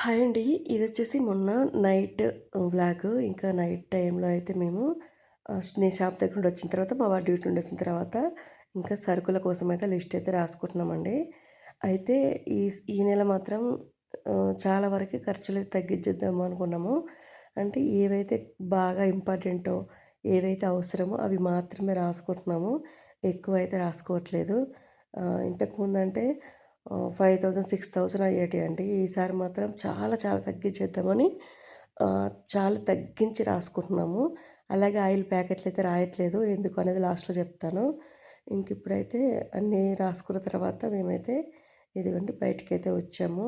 Hi అండి. ఇది వచ్చేసి మొన్న నైట్ వ్లాగ్. ఇంకా నైట్ టైంలో అయితే మేము నేను షాప్ దగ్గర నుండి వచ్చిన తర్వాత మా వారి డ్యూటీ నుండి వచ్చిన తర్వాత ఇంకా సరుకుల కోసం అయితే లిస్ట్ అయితే రాసుకుంటున్నామండి. అయితే ఈ ఈ నెల మాత్రం చాలా వరకు ఖర్చులు తగ్గించేద్దాము అనుకున్నాము. అంటే ఏవైతే బాగా ఇంపార్టెంటో, ఏవైతే అవసరమో అవి మాత్రమే రాసుకుంటున్నాము. ఎక్కువ అయితే రాసుకోవట్లేదు. ఫైవ్ థౌజండ్ సిక్స్ థౌజండ్ అయ్యేటి అండి ఈసారి మాత్రం చాలా చాలా తగ్గించేద్దామని చాలా తగ్గించి రాసుకుంటున్నాము. అలాగే ఆయిల్ ప్యాకెట్లు అయితే రాయట్లేదు. ఎందుకు అనేది లాస్ట్‌లో చెప్తాను. ఇంక ఇప్పుడైతే అన్నీ రాసుకున్న తర్వాత మేమైతే ఇదిగోండి అయితే వచ్చాము.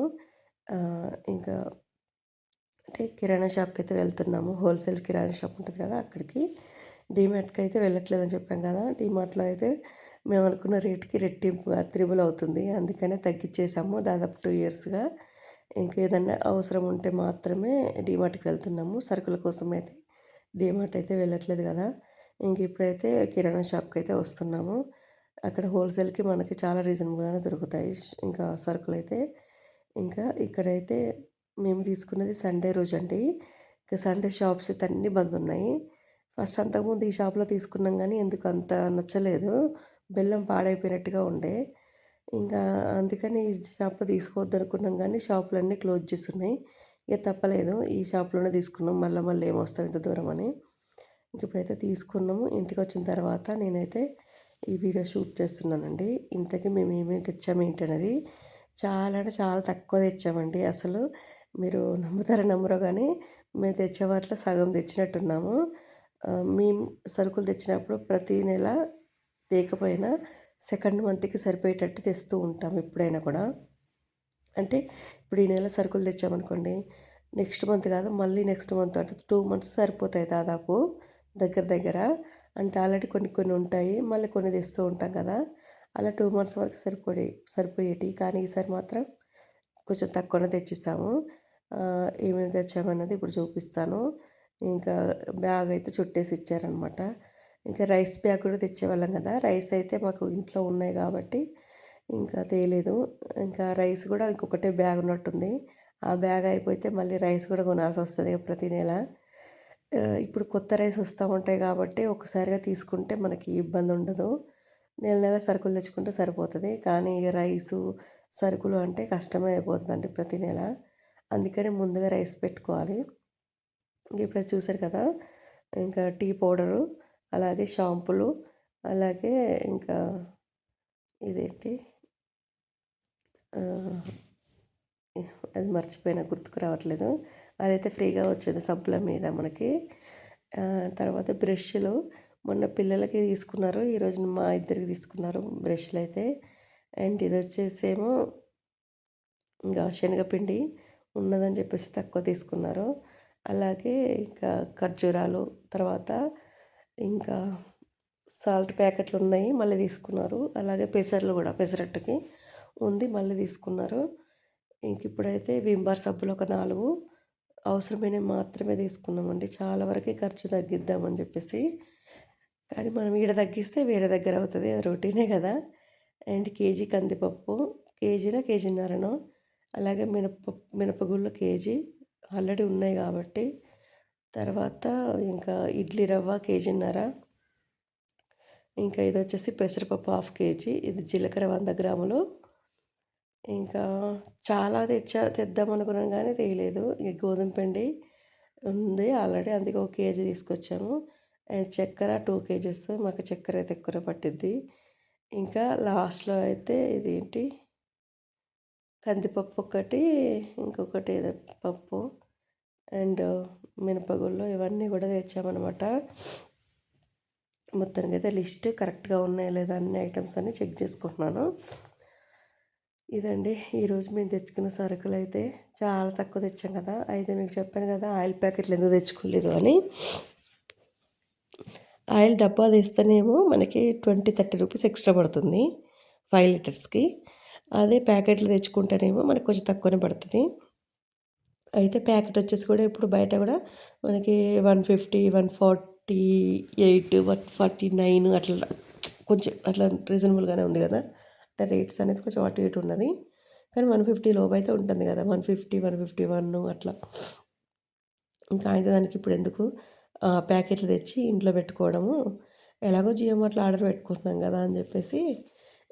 ఇంకా అంటే కిరాణా షాప్కి అయితే వెళ్తున్నాము. హోల్‌సేల్ కిరాణా షాప్ ఉంటుంది కదా! అక్కడికి. డీమార్ట్‌కి అయితే వెళ్ళట్లేదని చెప్పాం కదా! డీమార్ట్‌లో అయితే మేము అనుకున్న రేట్‌కి రెట్టింపుగా త్రిబుల్ అవుతుంది. అందుకనే తగ్గించేసాము దాదాపు టూ ఇయర్స్‌గా. ఇంకేదన్నా అవసరం ఉంటే మాత్రమే డీమార్ట్‌కి వెళ్తున్నాము. సరుకుల కోసం అయితే డీమార్ట్ అయితే వెళ్ళట్లేదు కదా! ఇంక ఇప్పుడైతే కిరాణా షాప్కి అయితే వస్తున్నాము. అక్కడ హోల్‌సేల్‌కి మనకి చాలా రీజనబుల్‌గానే దొరుకుతాయి. ఇంకా ఇంకా సరుకులైతే. ఇంకా ఇక్కడైతే మేము తీసుకున్నది సండే రోజు అండి ఇంకా సండే షాప్స్ అయితే అన్నీ బంద్ ఉన్నాయి. ఫస్ట్ అంతకుముందు ఈ షాప్‌లో తీసుకున్నాం కానీ ఎందుకు అంత నచ్చలేదు. బెల్లం పాడైపోయినట్టుగా ఉండే. ఇంకా అందుకని ఈ షాప్‌లో తీసుకోవద్దనుకున్నాం కానీ షాపులన్నీ క్లోజ్ చేస్తున్నాయి ఇక తప్పలేదు. ఈ షాప్‌లోనే తీసుకున్నాం. మళ్ళీ మళ్ళీ ఏమొస్తాం ఇంత దూరం అని. ఇంక ఇప్పుడైతే తీసుకున్నాము. ఇంటికి వచ్చిన తర్వాత నేనైతే ఈ వీడియో షూట్ చేస్తున్నానండి. ఇంతకీ మేము ఏమేమి తెచ్చాము ఏంటనేది. చాలా అంటే చాలా తక్కువ తెచ్చామండి. అసలు మీరు నమ్ముతారా నమ్మరో కానీ మేము తెచ్చే వాటిలో సగం తెచ్చినట్టున్నాము. మేము సరుకులు తెచ్చినప్పుడు ప్రతి నెల లేకపోయినా సెకండ్ మంత్‌కి సరిపోయేటట్టు తెస్తూ ఉంటాం ఎప్పుడైనా కూడా. అంటే ఇప్పుడు ఈ నెల సరుకులు తెచ్చామనుకోండి. నెక్స్ట్ మంత్ కాదు మళ్ళీ నెక్స్ట్ మంత్ అంటే టూ మంత్స్ సరిపోతాయి దాదాపు. దగ్గర దగ్గర. అంటే ఆల్రెడీ కొన్ని కొన్ని ఉంటాయి. మళ్ళీ కొన్ని తెస్తూ ఉంటాం కదా! అలా టూ మంత్స్ వరకు సరిపోయే సరిపోయేటి కానీ ఈసారి మాత్రం కొంచెం తక్కువనే తెచ్చిస్తాము ఏమేమి తెచ్చామన్నది ఇప్పుడు చూపిస్తాను. ఇంకా బ్యాగ్ అయితే చుట్టేసి ఇచ్చారనమాట. ఇంకా రైస్ బ్యాగ్ కూడా తెచ్చేవాళ్ళం కదా! రైస్ అయితే మాకు ఇంట్లో ఉన్నాయి కాబట్టి ఇంకా తేలేదు. ఇంకా రైస్ కూడా ఇంకొకటే బ్యాగ్ ఉన్నట్టుంది. ఆ బ్యాగ్ అయిపోతే మళ్ళీ రైస్ కూడా కొనాల్సి వస్తుంది ప్రతి నెల. ఇప్పుడు కొత్త రైస్ వస్తూ ఉంటాయి కాబట్టి ఒక్కసారిగా తీసుకుంటే మనకి ఇబ్బంది ఉండదు. నెల నెల సరుకులు తెచ్చుకుంటే సరిపోతుంది కానీ ఇగ రైసు, సరుకులు అంటే కష్టమే అయిపోతుందండి ప్రతి నెల. అందుకని ముందుగా రైస్ పెట్టుకోవాలి. ఇప్పుడు చూసారు కదా! ఇంకా టీ పౌడరు, అలాగే షాంపూలు, అలాగే ఇంకా ఇదేంటి అది మర్చిపోయినా గుర్తుకు రావట్లేదు. అదైతే ఫ్రీగా వచ్చేది సబ్బుల మీద మనకి. తర్వాత బ్రష్‌లు మొన్న పిల్లలకి తీసుకున్నారు. ఈరోజు మా ఇద్దరికి తీసుకున్నారు బ్రష్లు అయితే అండ్ ఇది వచ్చేసేమో ఇంకా శనగపిండి ఉన్నదని చెప్పేసి తక్కువ తీసుకున్నారు. అలాగే ఇంకా ఖర్జూరాలు, తర్వాత ఇంకా సాల్ట్ ప్యాకెట్లు ఉన్నాయి. మళ్ళీ తీసుకున్నారు. అలాగే పెసర్లు కూడా పెసరట్టుకి ఉంది. మళ్ళీ తీసుకున్నారు. ఇంక ఇప్పుడైతే వింబార్ సబ్బులు ఒక నాలుగు అవసరమైనవి మాత్రమే తీసుకున్నామండి. చాలా వరకే ఖర్చు తగ్గిద్దామని చెప్పేసి. కానీ మనం ఈడ తగ్గిస్తే వేరే దగ్గర అవుతుంది అది రొటీనే కదా! అండ్ కేజీ కందిపప్పు, కేజీన కేజీన్నరను అలాగే మినపప్పు మినపగుళ్ళు కేజీ ఆల్రెడీ ఉన్నాయి కాబట్టి. తర్వాత ఇంకా ఇడ్లీ రవ్వ కేజీన్నర. ఇంకా ఇది వచ్చేసి పెసరపప్పు హాఫ్ కేజీ. ఇది జీలకర్ర వంద గ్రాములు. ఇంకా చాలా తెచ్చా తెద్దామనుకున్నాం కానీ తెలియలేదు ఈ గోధుమ పిండి ఉంది ఆల్రెడీ. అందుకే ఒక కేజీ తీసుకొచ్చాము. అండ్ చక్కెర టూ కేజెస్. మాకు చక్కెర అయితే ఎక్కువ పట్టిద్ది. ఇంకా లాస్ట్‌లో అయితే ఇదేంటి కందిపప్పు ఒకటి, ఇంకొకటి ఏదో పప్పు అండ్ మినపగుళ్ళు ఇవన్నీ కూడా తెచ్చామనమాట. అయితే లిస్ట్ కరెక్ట్‌గా ఉన్నాయా లేదా అన్ని ఐటమ్స్ అన్నీ చెక్ చేసుకుంటున్నాను. ఇదండి ఈరోజు మేము తెచ్చుకున్న సరుకులు అయితే చాలా తక్కువ తెచ్చాం కదా! అయితే మీకు చెప్పాను కదా! ఆయిల్ ప్యాకెట్లు ఎందుకు తెచ్చుకోలేదు అని. ఆయిల్ డబ్బా తెస్తేనేమో మనకి 20, 30 రూపీస్ ఎక్స్ట్రా పడుతుంది ఫైవ్ లీటర్స్‌కి. అదే ప్యాకెట్లు తెచ్చుకుంటేనేమో మనకు కొంచెం తక్కువనే పడుతుంది అయితే ప్యాకెట్ వచ్చేసి కూడా ఇప్పుడు బయట కూడా మనకి 150, 148, 149 అట్లా కొంచెం అట్లా రీజనబుల్‌గానే ఉంది కదా! అంటే రేట్స్ అనేది కొంచెం అటు ఇటు ఉన్నది. కానీ వన్ ఫిఫ్టీ లోపు అయితే ఉంటుంది కదా. One fifty one fifty one అట్లా. ఇంకా అయితే దానికి ఇప్పుడు ఎందుకు? ప్యాకెట్లు తెచ్చి ఇంట్లో పెట్టుకోవడము. ఎలాగో జియో మార్ట్లో ఆర్డర్ పెట్టుకుంటున్నాం కదా అని చెప్పేసి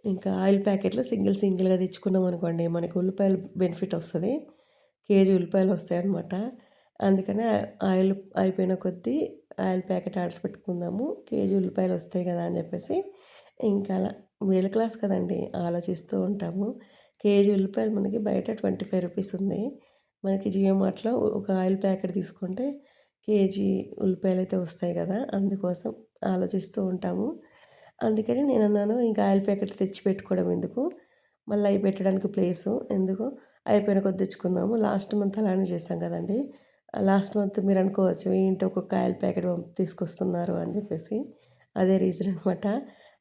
ఇంకా ఆయిల్ ప్యాకెట్లు సింగిల్ సింగిల్గా తెచ్చుకున్నాం అనుకోండి. మనకి ఉల్లిపాయలు బెనిఫిట్ వస్తుంది. కేజీ ఉల్లిపాయలు వస్తాయి అనమాట అందుకనే ఆయిల్ అయిపోయిన కొద్దీ ఆయిల్ ప్యాకెట్ ఆర్డర్ పెట్టుకుందాము. కేజీ ఉల్లిపాయలు వస్తాయి కదా అని చెప్పేసి ఇంకా అలా మిడిల్ క్లాస్ కదండి ఆలోచిస్తూ ఉంటాము. కేజీ ఉల్లిపాయలు మనకి బయట ట్వంటీ ఫైవ్ రూపీస్ ఉంది. మనకి జియో మార్ట్లో ఒక ఆయిల్ ప్యాకెట్ తీసుకుంటే కేజీ ఉల్లిపాయలు అయితే వస్తాయి కదా అందుకోసం ఆలోచిస్తూ ఉంటాము. అందుకని నేను అన్నాను ఇంకా ఆయిల్ ప్యాకెట్ తెచ్చి పెట్టుకోవడం ఎందుకు? మళ్ళీ అవి పెట్టడానికి ప్లేసు. ఎందుకు? అయిపోయిన కొద్ది తెచ్చుకుందాము. లాస్ట్ మంత్ అలానే చేసాం కదండి. లాస్ట్ మంత్ మీరు అనుకోవచ్చు ఏంటి ఒక్కొక్క ఆయిల్ ప్యాకెట్ తీసుకొస్తున్నారు అని చెప్పేసి అదే రీజన్ అనమాట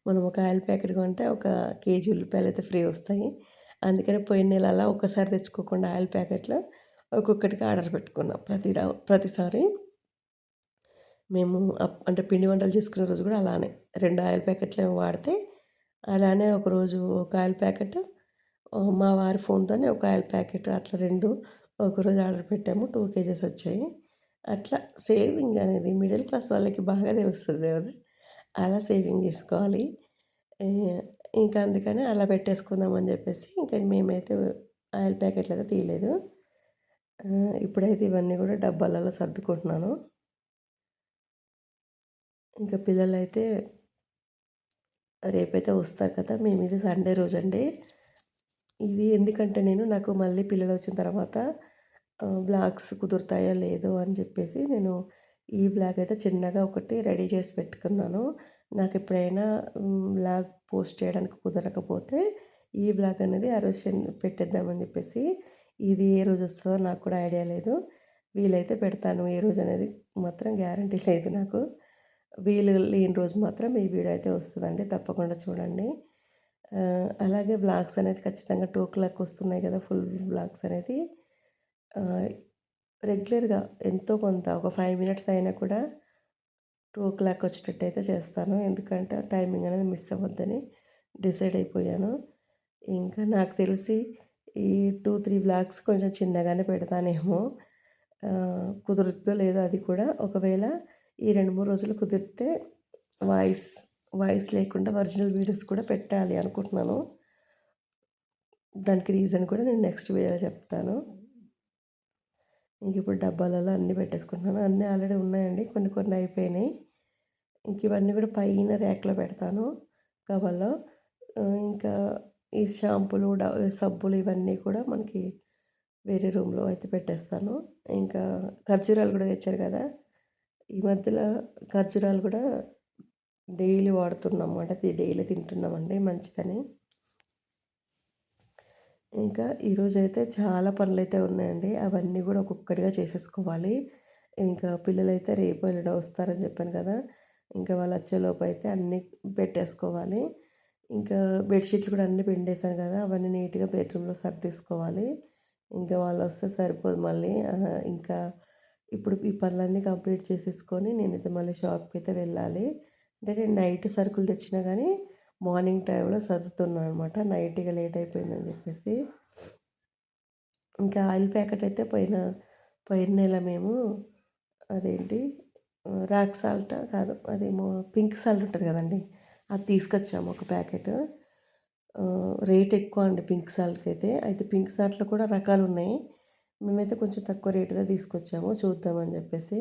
మనం ఒక ఆయిల్ ప్యాకెట్ కొంటే ఒక కేజీ ఉల్లిపాయలు అయితే ఫ్రీ వస్తాయి. అందుకని పోయిన నెల అలా ఒక్కసారి తెచ్చుకోకుండా ఆయిల్ ప్యాకెట్లు ఒక్కొక్కటికి ఆర్డర్ పెట్టుకున్నాం ప్రతి ప్రతిసారి. మేము అంటే పిండి వంటలు చేసుకునే రోజు కూడా అలానే. రెండు ఆయిల్ ప్యాకెట్లు వాడితే అలానే ఒకరోజు ఒక ఆయిల్ ప్యాకెట్ మా వారి ఫోన్తోనే ఒక ఆయిల్ ప్యాకెట్ అట్లా రెండు ఒకరోజు ఆర్డర్ పెట్టాము. టూ కేజెస్ వచ్చాయి. అట్లా సేవింగ్ అనేది మిడిల్ క్లాస్ వాళ్ళకి బాగా తెలుస్తుంది కదా. అలా సేవింగ్ చేసుకోవాలి. ఇంకా అందుకని అలా పెట్టేసుకుందాం అని చెప్పేసి ఇంకా మేమైతే ఆయిల్ ప్యాకెట్లు అయితే తీయలేదు. ఇప్పుడైతే ఇవన్నీ కూడా డబ్బాలలో సర్దుకుంటున్నాను. ఇంకా పిల్లలైతే రేపైతే వస్తారు కదా. మేము ఇది సండే రోజు అండి ఇది ఎందుకంటే నేను నాకు మళ్ళీ పిల్లలు వచ్చిన తర్వాత బ్లాగ్స్ కుదురుతాయో లేదో అని చెప్పేసి నేను ఈ బ్లాగ్ అయితే చిన్నగా ఒకటి రెడీ చేసి పెట్టుకున్నాను. నాకు ఎప్పుడైనా బ్లాగ్ పోస్ట్ చేయడానికి కుదరకపోతే ఈ బ్లాగ్ అనేది ఆ రోజు పెట్టేద్దామని చెప్పేసి ఇది ఏ రోజు వస్తుందో నాకు కూడా ఐడియా లేదు. వీలైతే పెడతాను. ఏ రోజు అనేది మాత్రం గ్యారంటీ లేదు నాకు. వీలు లేని రోజు మాత్రం ఈ వీడియో అయితే వస్తుందండి. తప్పకుండా చూడండి. అలాగే బ్లాగ్స్ అనేది ఖచ్చితంగా టూ క్లాక్ వస్తున్నాయి కదా ఫుల్ బ్లాగ్స్ అనేది. రెగ్యులర్గా ఎంతో కొంత ఒక ఫైవ్ మినిట్స్ అయినా కూడా టూ ఓ క్లాక్ వచ్చేటట్టు అయితే చేస్తాను. ఎందుకంటే టైమింగ్ అనేది మిస్ అవ్వద్దని డిసైడ్ అయిపోయాను. ఇంకా నాకు తెలిసి ఈ టూ త్రీ బ్లాగ్స్ కొంచెం చిన్నగానే పెడతానేమో. కుదురుతుందో లేదో అది కూడా. ఒకవేళ ఈ రెండు మూడు రోజులు కుదిరితే వాయిస్ వాయిస్ లేకుండా ఒరిజినల్ వీడియోస్ కూడా పెట్టాలి అనుకుంటున్నాను. దానికి రీజన్ కూడా నేను నెక్స్ట్ వీడియోలో చెప్తాను. ఇంక ఇప్పుడు డబ్బాలలో అన్నీ పెట్టేసుకుంటున్నాను. అన్నీ ఆల్రెడీ ఉన్నాయండి. కొన్ని కొన్ని అయిపోయినాయి. ఇంక ఇవన్నీ కూడా పైన ర్యాక్లో పెడతాను. కవర్లో. ఇంకా ఈ షాంపులు సబ్బులు ఇవన్నీ కూడా మనకి వేరే రూమ్లో అయితే పెట్టేస్తాను. ఇంకా ఖర్జూరాలు కూడా తెచ్చారు కదా. ఈ మధ్యలో ఖర్జూరాలు కూడా డైలీ వాడుతున్నాం అంటే డైలీ తింటున్నామండి మంచిదని. ఇంకా ఈరోజైతే చాలా పనులు అయితే ఉన్నాయండి. అవన్నీ కూడా ఒక్కొక్కటిగా చేసేసుకోవాలి. ఇంకా పిల్లలైతే రేపు ఎల్లుండి వస్తారని చెప్పాను కదా. ఇంకా వాళ్ళు వచ్చేలోపు అయితే అన్నీ పెట్టేసుకోవాలి. ఇంకా బెడ్షీట్లు కూడా అన్నీ పిండేశాను కదా. అవన్నీ నీట్గా బెడ్రూమ్లో సర్దేసుకోవాలి. ఇంకా వాళ్ళు వస్తే సరిపోదు మళ్ళీ. ఇంకా ఇప్పుడు ఈ పనులన్నీ కంప్లీట్ చేసేసుకొని నేనైతే మళ్ళీ షాప్కి అయితే వెళ్ళాలి. అంటే నేను నైట్ సరుకులు తెచ్చినా కానీ మార్నింగ్ టైంలో సర్దుతున్నాను అనమాట. నైట్గా లేట్ అయిపోయిందని చెప్పేసి. ఇంకా ఆయిల్ ప్యాకెట్ అయితే పోయిన పోయిన నెల మేము అదేంటి రాక్ సాల్ట్ కాదు అదేమో పింక్ సాల్ట్ ఉంటుంది కదండి అది తీసుకొచ్చాము ఒక ప్యాకెట్. రేట్ ఎక్కువ అండి పింక్ సాల్ట్కి అయితే. అయితే పింక్ సాల్ట్లో కూడా రకాలు ఉన్నాయి. మేమైతే కొంచెం తక్కువ రేటుగా తీసుకొచ్చాము చూద్దామని చెప్పేసి.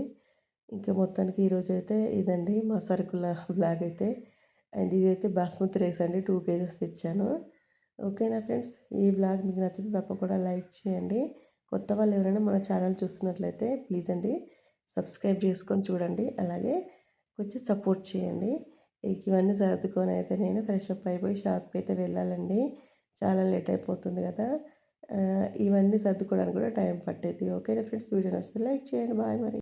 ఇంకా మొత్తానికి ఈరోజు అయితే ఇదండి మా సరుకుల బ్లాగ్ అయితే. అండ్ ఇదైతే బాస్మతి రైస్ అండి టూ కేజెస్ తెచ్చాను. ఓకేనా ఫ్రెండ్స్? ఈ బ్లాగ్ మీకు నచ్చితే తప్పకుండా లైక్ చేయండి. కొత్త వాళ్ళు ఎవరైనా మన ఛానల్ చూస్తున్నట్లయితే ప్లీజ్ అండి సబ్స్క్రైబ్ చేసుకొని చూడండి. అలాగే కొంచెం సపోర్ట్ చేయండి. ఇవన్నీ సర్దుకొని అయితే నేను ఫ్రెష్ అప్ అయిపోయి షాప్కి అయితే వెళ్ళాలండి. చాలా లేట్ అయిపోతుంది కదా. ఇవన్నీ సర్దుకోవడానికి కూడా టైం పట్టేది. ఓకేనా ఫ్రెండ్స్? వీడియో నచ్చితే లైక్ చేయండి. బాయ్ మరి.